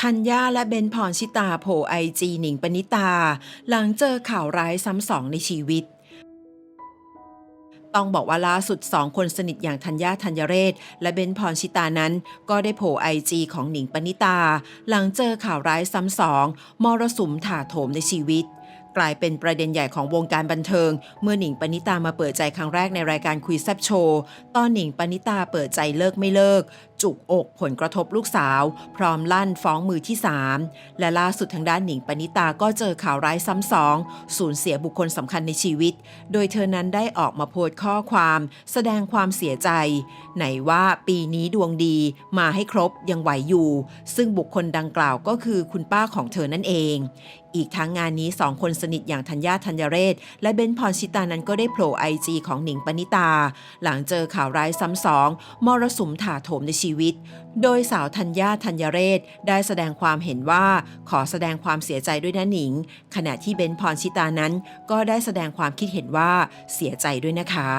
ธัญญาและเบนพรชิตาโผไอจีหนิงปณิตา หลังเจอข่าวร้ายซ้ำสองในชีวิต ต้องบอกว่าล่าสุด 2 คนสนิทอย่างธัญญาธัญเรศ และเบนพรชิตานั้น ก็ได้โผล่ไอจีของหนิงปณิตา หลังเจอข่าวร้ายซ้ำสองมรสุมถาโถมในชีวิตกลายเป็นประเด็นใหญ่ของวงการบันเทิง เมื่อหนิงปณิตามาเปิดใจครั้งแรกในรายการคุยแซบโชว์ตอนหนิงปณิตาเปิดใจเลิกไม่เลิกจุกอกผลกระทบลูกสาว พร้อมลั่นฟ้องมือที่ 3 และล่าสุดทางด้านหนิงปณิตาก็เจอข่าวร้ายซ้ำสองสูญเสียบุคคลสำคัญในชีวิต โดยเธอนั้นได้ออกมาโพสต์ข้อความ แสดงความเสียใจ ไหนว่าปีนี้ดวงดีมาให้ครบยังไหวอยู่ ซึ่งบุคคลดังกล่าวก็คือคุณป้าของเธอนั่นเอง อีกทั้งงานนี้สองคนสนิทอย่างธัญญาธัญเรศ และเบนพรชิตานั้นก็ได้โผล่ไอจีของหนิงปณิตา หลังเจอข่าวร้ายซ้ำสองมรสุมถาโถมในชีชีวิต โดยสาวธัญญาธัญเรศ ได้แสดงความเห็นว่าขอแสดงความเสียใจด้วยนะหนิง ขณะที่เบนพรชิตานั้น ก็ได้แสดงความคิดเห็นว่าเสียใจด้วยนะคะ